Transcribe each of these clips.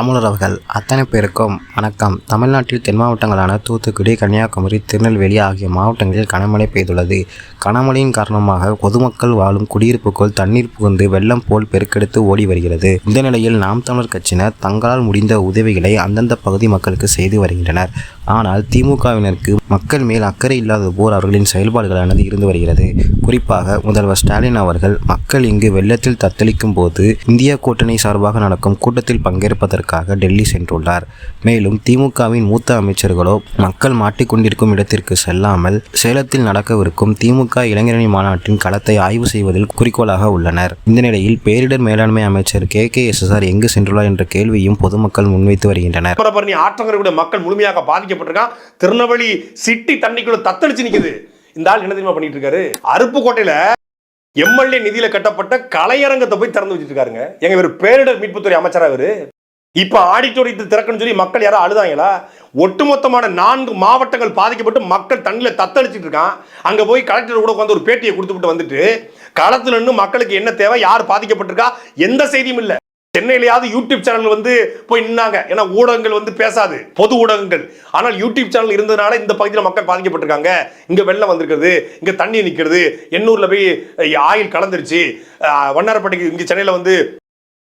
தமிழர்கள் அத்தனை பேருக்கும் வணக்கம். தமிழ்நாட்டில் தென் மாவட்டங்களான தூத்துக்குடி கன்னியாகுமரி திருநெல்வேலி ஆகிய மாவட்டங்களில் கனமழை பெய்துள்ளது. கனமழையின் காரணமாக பொதுமக்கள் வாழும் குடியிருப்புக்குள் தண்ணீர் புகுந்து வெள்ளம் போல் பெருக்கெடுத்து ஓடி வருகிறது. இந்த நிலையில் நாம் தமிழர் கட்சியினர் தங்களால் முடிந்த உதவிகளை அந்தந்த பகுதி மக்களுக்கு செய்து வருகின்றனர். ஆனால் திமுகவினருக்கு மக்கள் மேல் அக்கறை இல்லாத போர் அவர்களின் செயல்பாடுகளானது இருந்து வருகிறது. குறிப்பாக முதல்வர் ஸ்டாலின் அவர்கள் மக்கள் இங்கு வெள்ளத்தில் தத்தளிக்கும் போது இந்திய கூட்டணி சார்பாக நடக்கும் கூட்டத்தில் பங்கேற்பதற்கு பங்கேற்பதற்காக டெல்லி சென்றுள்ளார். மேலும் திமுகவின் மூத்த அமைச்சர்களோ மக்கள் மாட்டிக்கொண்டிருக்கும் இடத்திற்கு செல்லாமல் சேலத்தில் நடக்கவிருக்கும் திமுக இளைஞரணி மாநாட்டின் களத்தை ஆய்வு செய்வதில் குறிக்கோளாக உள்ளனர். இந்த நிலையில் பேரிடர் மேலாண்மை அமைச்சர் K. K. S. S. R. எங்கு சென்றுள்ளார் என்ற கேள்வியும் பொதுமக்கள் முன்வைத்து வருகின்றனர். தாமிரபரணி மக்கள் முழுமையாக பாதிக்கப்பட்டிருக்கான் திருநெல்வேலி சிட்டி தண்ணிக்குள்ள தத்தளிச்சு நிக்குது. இந்த ஆள் என்ன தெரியுமா பண்ணிட்டு இருக்காரு? அருப்புக்கோட்டையில எம்எல்ஏ நிதியில கட்டப்பட்ட கலையரங்கத்தை போய் திறந்து வச்சிட்டு இருக்காருங்க. எங்க இவர் பேரிடர் மீட்புத்துறை அமைச்சரா இவரு? இப்போ ஆடிட்டோரியத்தை திறக்கணும்னு சொல்லி மக்கள் யாரும் அழுதாங்களா? ஒட்டுமொத்தமான நான்கு மாவட்டங்கள் பாதிக்கப்பட்டு மக்கள் தண்ணியில் தத்தளிச்சிட்டு இருக்கான். அங்கே போய் கலெக்டர் கூட உட்காந்து ஒரு பேட்டியை கொடுத்துட்டு வந்துட்டு களத்தில் நின்று மக்களுக்கு என்ன தேவை யார் பாதிக்கப்பட்டிருக்கா? எந்த செய்தியும் இல்லை. சென்னையிலேயாவது யூடியூப் சேனல் வந்து போய் நின்னாங்க. ஏன்னா ஊடகங்கள் வந்து பேசாது பொது ஊடகங்கள். ஆனால் யூடியூப் சேனல் இருந்ததுனால இந்த பகுதியில் மக்கள் பாதிக்கப்பட்டிருக்காங்க. இங்கே வெள்ளம் வந்திருக்குது இங்கே தண்ணி நிற்கிறது எண்ணூரில் போய் ஆயில் கலந்துருச்சு. வண்ணாரப்பட்டிக்கு இங்கே சென்னையில் வந்து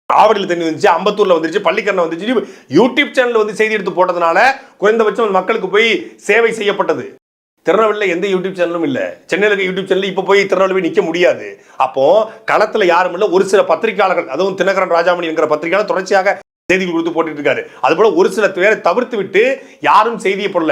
ஆவடியில் தண்ணி வந்துச்சு அம்பத்தூர்ல வந்துருச்சு பள்ளிக்கரணை வந்துச்சு யூடியூப் சேனல் வந்து செய்தி எடுத்து போட்டதுனால குறைந்தபட்சம் மக்களுக்கு போய் சேவை செய்யப்பட்டது. திருநெல்வேலியில் எந்த யூடியூப் சேனலும் இல்லை. சென்னையில் இருக்க யூடியூப் சேனல் இப்போ போய் திருநெல்வேலி நிற்க முடியாது. அப்போ களத்தில் யாரும் இல்லை. ஒரு சில பத்திரிகையாளர்கள் அதுவும் தினகரன் ராஜாமணி என்கிற பத்திரிகையாளர் தொடர்ச்சியாக செய்திகள் கொடுத்து போட்டுட்டு இருக்காரு. அதுபோல ஒரு சில பேரை தவிர்த்து விட்டு யாரும் செய்தியை போடல.